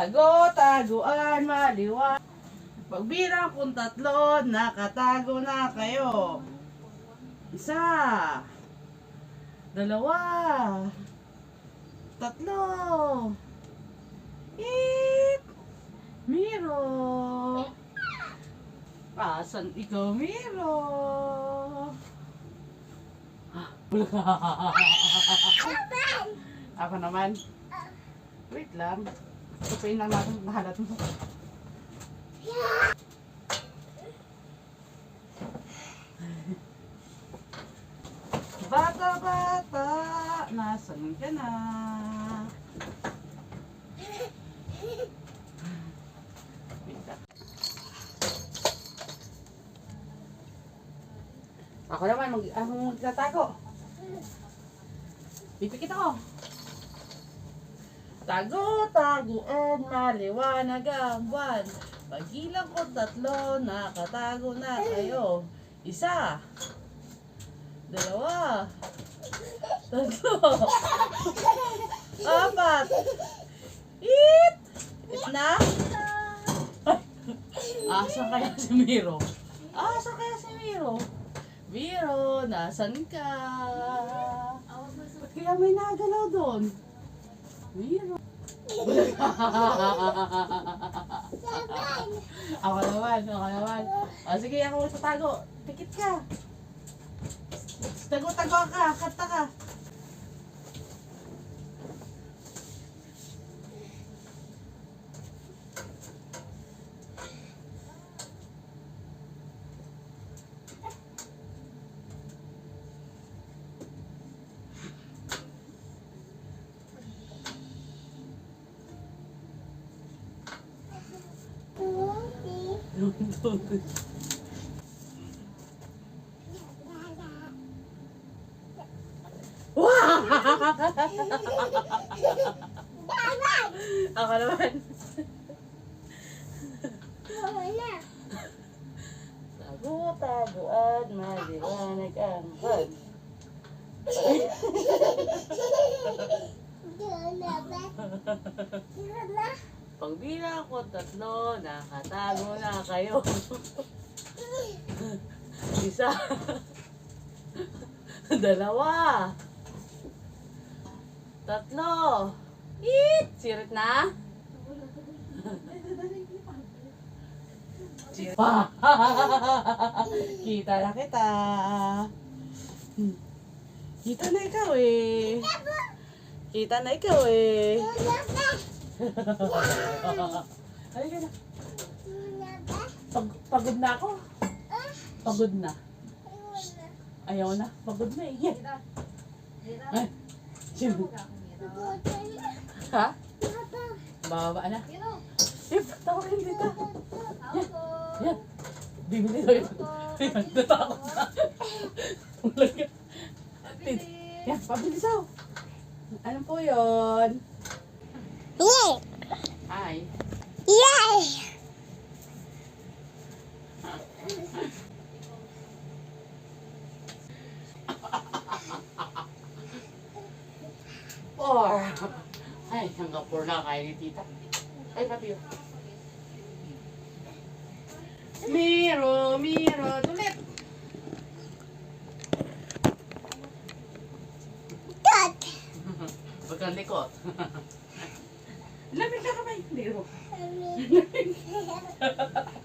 Tago, taguan, maliwa. Pagbilang kung tatlo, nakatago na kayo. Isa. Dalawa. Tatlo. Eep. Miro. Asan ikaw, Miro? Ako naman. Wait lang. Tupain lang natin halat mo. Bata, bata, nasan ka na? Ako naman, mag, ako magtatago. Pipikit ako. Tago, taguan, maliwanag ang buwan. Pagilang ko tatlo, nakatago na kayo. Isa. Dalawa. Tatlo. Apat. Eat! Eat na? Asa kaya si Miro? Asa kaya si Miro? Miro, nasan ka? Ba't kaya may nagalaw doon? Miro. ako naman, ako naman. O sige, ako magtatago. Pikit ka. Tago-tago ka, kanta ka. Wow! ako naman. Tago, taguan, maliwanag ang buwan. Pagbilang ko tatlo, nakatago na kayo. Isa. Dalawa. Tatlo. Eat! Sirit na? Pa. kita na kita. Kita na ikaw eh. Kita na ikaw eh. Halika na. Pag, pagod na ako. Pagod na. Ayaw na. Pagod na eh. Ay. Sino? Ha? Bababa na. Eh, tawagin kita. Yan. Yan. Bibili daw yun. Yan, natakot na. Yan, pabilis daw. Ano po yun? Hi. Four. Ay, hanggang four na kaya ni tita. Ay, papi. Miro, Miro, tulit. Huwag kang likot. Lamig na kamay, Miro.